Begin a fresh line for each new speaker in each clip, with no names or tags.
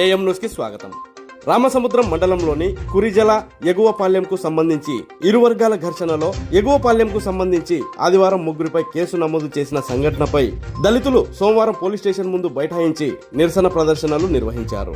AM న్యూస్కి స్వాగతం. రామసముద్రం మండలంలోని కురిజల ఎగువపాలెంకు సంబంధించి ఇరు వర్గాల ఘర్షణలో ఎగువపాలెంకు సంబంధించి ఆదివారం ముగ్గురిపై కేసు నమోదు చేసిన సంఘటనపై దళితులు సోమవారం పోలీస్ స్టేషన్ ముందు బైఠాయించి నిరసన ప్రదర్శనలు నిర్వహించారు.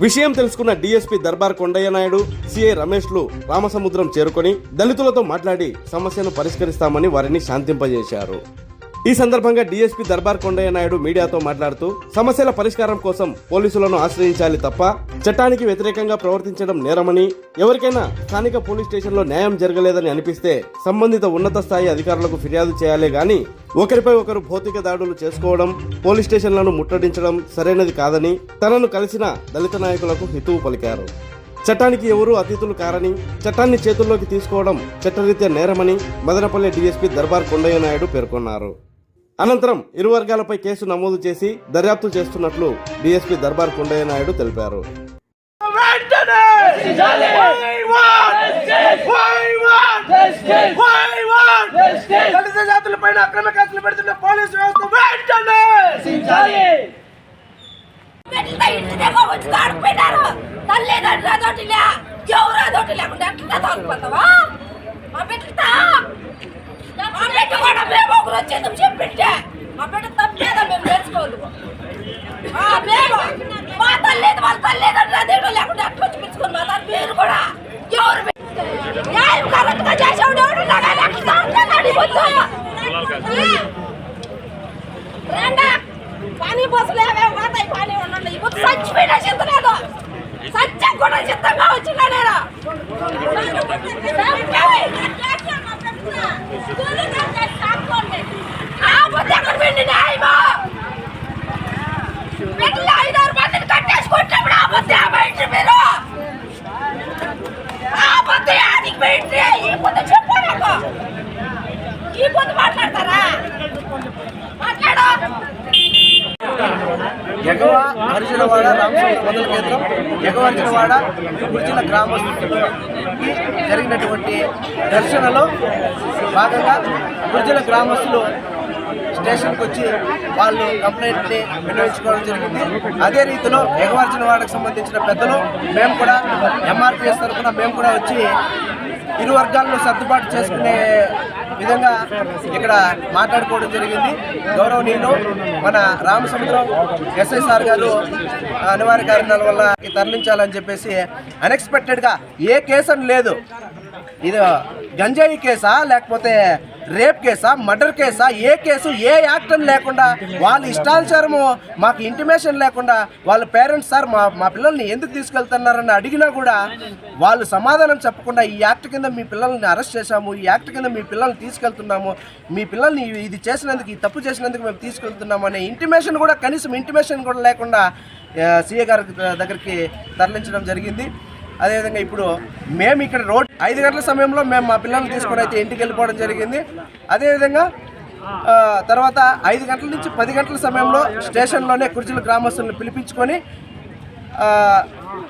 విషయం తెలుసుకున్న డీఎస్పీ దర్బార్ కొండయ్య నాయుడు సిఐ రమేష్లు రామసముద్రం చేరుకొని దళితులతో మాట్లాడి సమస్యను పరిష్కరిస్తామని వారిని శాంతింపజేశారు. ఈ సందర్భంగా డీఎస్పీ దర్బార్ కొండయ్య నాయుడు మీడియాతో మాట్లాడుతూ సమస్యల పరిష్కారం కోసం పోలీసులను ఆశ్రయించాలి తప్ప చట్టానికి వ్యతిరేకంగా ప్రవర్తించడం నేరమని ఎవరికైనా స్థానిక పోలీస్ స్టేషన్లో న్యాయం జరగలేదని అనిపిస్తే సంబంధిత ఉన్నత స్థాయి అధికారులకు ఫిర్యాదు చేయాలే గాని ఒకరిపై ఒకరు భౌతిక దాడులు చేసుకోవడం పోలీస్ స్టేషన్లను ముట్టడించడం సరైనది కాదని తనను కలిసిన దళిత నాయకులకు హితువు పలికారు. చట్టానికి ఎవరూ అతిథులు కారని చట్టాన్ని చేతుల్లోకి తీసుకోవడం చట్టరీత్యా నేరమని మదనపల్లి డీఎస్పీ దర్బార్ కొండయ్య నాయుడు పేర్కొన్నారు. అనంతరం ఇరు వర్గాలపై కేసు నమోదు చేసి దర్యాప్తు చేస్తున్నట్లు డీఎస్పీ దర్బార్ కొండయ్య నాయుడు తెలిపారు?
దళిత జాతుల పైన అక్రమ కేసులు పెడుతున్న పోలీసు వ్యవస్థ వెంటనే!
తల్లిదండ్రులు ఎవరు లేకుండా ఎట్లా తాగిపోతావా మా బిడ్డలతో మా బిడ్డ కూడా మేము చెప్పి వచ్చేది చెప్పింటే మా బిడ్డ తప్పేదా మేము నేర్చుకోవాలి మేము మా తల్లి వాళ్ళ తల్లిదండ్రులు లేకుండా ఎట్లా చూపించుకుని మా తల్లి మీరు కూడా ఎవరు న్యాయం కరెక్ట్ చేసేవాడు ఎవడు నాగా పని బస్సులు పోతాయి పని ఉండండి ఇప్పుడు చచ్చిపోయినా సత్యం కూడా చిత్తంగా వచ్చిందా నేను ఆ ఆ
ఎగవ అర్జునవాడ రామచంద్ర మొదల కేంద్రం. ఎగవ అర్జునవాడ గురిజన గ్రామస్తులకి జరిగినటువంటి దర్శనలో భాగంగా ప్రజల గ్రామస్తులు స్టేషన్కి వచ్చి వాళ్ళు కంప్లైంట్ని వినియోగించుకోవడం జరిగింది. అదే రీతిలో ఎగవార్జునవాడకు సంబంధించిన పెద్దలు మేము కూడా ఎంఆర్పిఎస్ తరఫున మేము కూడా వచ్చి ఇరు వర్గాలను సర్దుబాటు చేసుకునే విధంగా ఇక్కడ మాట్లాడుకోవడం జరిగింది. గౌరవనీయులు మన రామసముద్రం ఎస్ఐ సార్ గారు అనివార్య కారణాల వల్ల తరలించాలని చెప్పేసి అన్ఎక్స్పెక్టెడ్గా ఏ కేసు అని లేదు. ఇది గంజాయి కేసా లేకపోతే రేప్ కేసా మర్డర్ కేసా ఏ కేసు ఏ యాక్ట్ లేకుండా వాళ్ళ ఇష్టానుసారము మాకు ఇంటిమేషన్ లేకుండా వాళ్ళ పేరెంట్స్ సార్ మా మా పిల్లల్ని ఎందుకు తీసుకెళ్తున్నారని అడిగినా కూడా వాళ్ళు సమాధానం చెప్పకుండా ఈ యాక్ట్ కింద మీ పిల్లల్ని అరెస్ట్ చేశాము ఈ యాక్ట్ కింద మీ పిల్లల్ని తీసుకెళ్తున్నాము మీ పిల్లల్ని ఇది చేసినందుకు ఈ తప్పు చేసినందుకు మేము తీసుకెళ్తున్నాము అనే ఇంటిమేషన్ కూడా కనీసం ఇంటిమేషన్ కూడా లేకుండా సిఏ గారి దగ్గరికి తరలించడం జరిగింది. అదేవిధంగా ఇప్పుడు మేము ఇక్కడ రోడ్ ఐదు గంటల సమయంలో మేము మా పిల్లల్ని తీసుకొని అయితే ఇంటికి వెళ్ళిపోవడం జరిగింది. అదేవిధంగా తర్వాత ఐదు గంటల నుంచి పది గంటల సమయంలో స్టేషన్లోనే కుర్చీల గ్రామస్తులను పిలిపించుకొని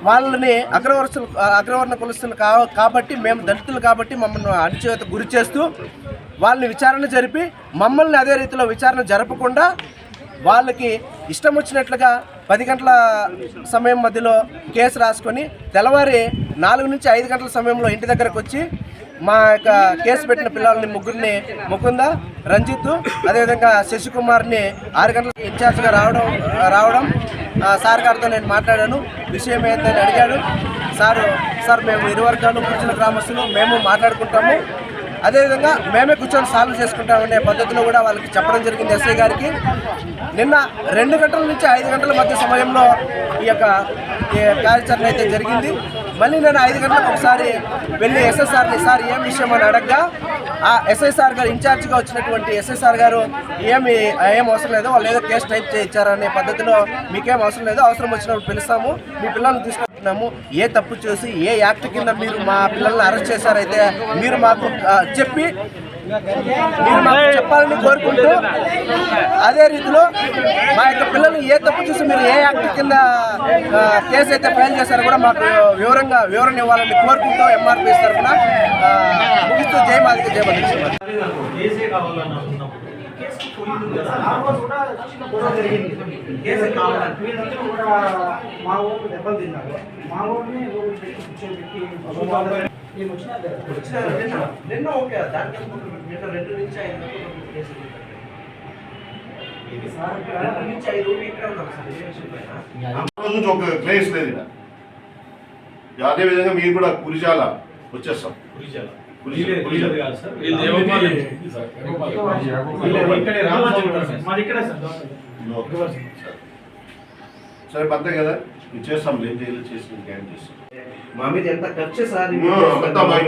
వాళ్ళని అగ్రవర్షులు అగ్రవర్ణ కులస్తులు కా కాబట్టి మేము దళితులు కాబట్టి మమ్మల్ని అణచివేత గురి చేస్తూ వాళ్ళని విచారణ జరిపి మమ్మల్ని అదే రీతిలో విచారణ జరపకుండా వాళ్ళకి ఇష్టం వచ్చినట్లుగా పది గంటల సమయం మధ్యలో కేసు రాసుకొని తెల్లవారి నాలుగు నుంచి ఐదు గంటల సమయంలో ఇంటి దగ్గరకు వచ్చి మా యొక్క కేసు పెట్టిన పిల్లల్ని ముగ్గురిని ముకుంద రంజిత్ అదేవిధంగా శశికుమార్ని ఆరు గంటలకు ఇన్ఛార్జ్గా రావడం రావడం సార్ గారితో నేను మాట్లాడాను. విషయం ఏంటని అడిగాడు. సారు సార్ మేము ఇరువర్గాలు వర్గాలు గ్రామస్తులు మేము మాట్లాడుకుంటాము. అదేవిధంగా మేమే కూర్చొని సాల్వ్ చేసుకుంటామనే పద్ధతిలో కూడా వాళ్ళకి చెప్పడం జరిగింది ఎస్ఐ గారికి. నిన్న రెండు గంటల నుంచి ఐదు గంటల మధ్య సమయంలో ఈ యొక్క కార్యాచరణ అయితే జరిగింది. మళ్ళీ నేను ఐదు గంటలకు ఒకసారి వెళ్ళి ఎస్ఎస్ఆర్ని సార్ ఏం విషయం? అని అడగగా ఆ ఎస్ఐసార్ గారు ఇన్ఛార్జ్గా వచ్చినటువంటి ఎస్ఐసార్ గారు ఏమి ఏం అవసరం లేదు వాళ్ళు ఏదో కేసు టైప్ చేయించారనే పద్ధతిలో మీకేం అవసరం లేదు అవసరం వచ్చినప్పుడు పిలుస్తాము మీ పిల్లల్ని చేస్తున్నాము ఏ తప్పు చేసి ఏ యాక్ట్ కింద మీరు మా పిల్లల్ని అరెస్ట్ చేశారైతే మీరు మాకు చెప్పి మీరు మాకు చెప్పాలని కోరుకుంటూ అదే రీతిలో మా యొక్క పిల్లలు ఏ తప్పు చూసి మీరు ఏ యాక్ట్ కింద కేసు అయితే ఫైల్ చేశారో కూడా మాకు వివరంగా వివరణ ఇవ్వాలని కోరుకుంటూ ఎంఆర్పీ తరఫున ముగిస్తూ జై మాదిక
కేసు పోయింది కదా ఆ రోజు కూడా చిన్న గొడవ జరిగింది.
కేసు?
వీళ్ళందరూ కూడా మా ఊరు దెబ్బలు తిన్నారు. మా ఊరిని కూర్చోబెట్టి నేను వచ్చినా
నిన్న ఓకే దానికి రెండు నుంచి ఐదు కేసు. ఉంది. రెండు నుంచి ఐదు వరకు ఇక్కడే ఉన్నాం సార్. ఏ విషయం పైన
రోజు నుంచి ఒక ప్లేస్ లేదు. అదే విధంగా మీరు కూడా కురిచాల వచ్చేస్తాం. కురిచాల.
సార్.
పద్ద కదా? చేస్తాం. ఏం చేయాలి చేసి చేస్తాం
మా మీద ఎంత ఖర్చు సార్?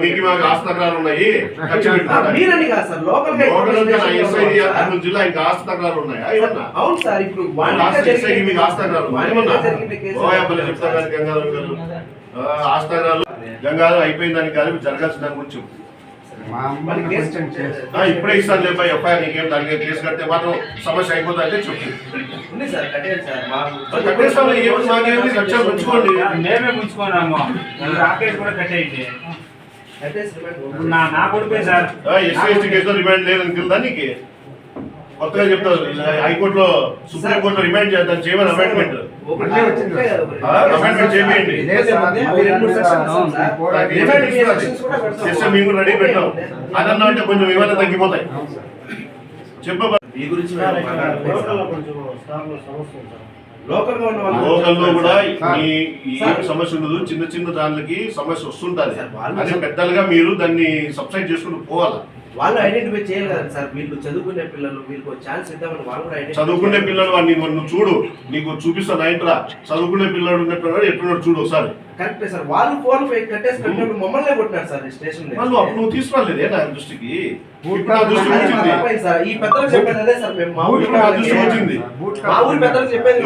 మీకు మాకు ఆస్తగ్రాలు ఉన్నాయి.
మీరని కాదు సార్. లోకల్
జిల్లా ఇంకా ఆస్తగ్రాలు ఉన్నాయి? ఏమన్నా?
అవును సార్. ఇప్పుడు
మీకు ఆస్తగ్రాలు గంగాధర్ గారు. గంగాధర్ అయిపోయిందని కాదు జరగాల్సిన దాని గురించి ఇప్పుడే ఇస్తాను లేపా ఎఫ్ఐఆర్ నీకేం దానికి కేసు కడితే మాత్రం సమస్య అయిపోతా అంటే చెప్పు.
ఉంది సార్ కట్టేయండి సార్. మా
కట్టేస్తాం ఏమి మాకేమి లక్ష్యాలు ఉంచుకోండి.
మేమే ముంచుకున్నాము రాకేష్ కూడా కట్టేయండి.
కట్టేసి రిమైండ్
నా నా కొడుకే సార్.
ఎస్సీ ఎస్టీ కేసులో రిమాండ్ లేదని కింద నీకు? కొత్తగా చెప్తారు హైకోర్టులో సుప్రీం కోర్టులో రిమాండ్ చేద్దాం చేయమని అమెండ్మెంట్
రెండు
మేము పెట్టాం. అదన్నా అంటే కొంచెం తగ్గిపోతాయి.
మీ గురించి
లోకల్లో కూడా ఈ సమస్య ఉండదు. చిన్న చిన్న దానికి సమస్య వస్తుంటది. అది పెద్దలుగా మీరు దాన్ని సబ్సైడ్ చేసుకుంటూ పోవాలి?
వాళ్ళు ఐడెంటిఫై చేయాలి కదా సార్ వీళ్ళు చదువుకునే పిల్లలు వీళ్ళకి ఛాన్స్ ఇద్దామని వాళ్ళు కూడా
చదువుకునే పిల్లలు మరి నువ్వు చూడు నీకు చూపిస్తాను నైట్రా చదువుకునే పిల్లడు ఉన్నట్టున్నాడు ఎట్టున్నాడు చూడు ఒకసారి.
కరెక్టే సార్ వాళ్ళు ఫోన్ కట్టేసి కట్టినప్పుడు మమ్మల్ని కొట్టినారు సార్ స్టేషన్
వాళ్ళు అప్పుడు నువ్వు తీసుకురాలేదే నా దృష్టికి?
ఈ పెద్దలు చెప్పేది అదే సార్ మేము మా ఊరి పెద్దలు చెప్పేది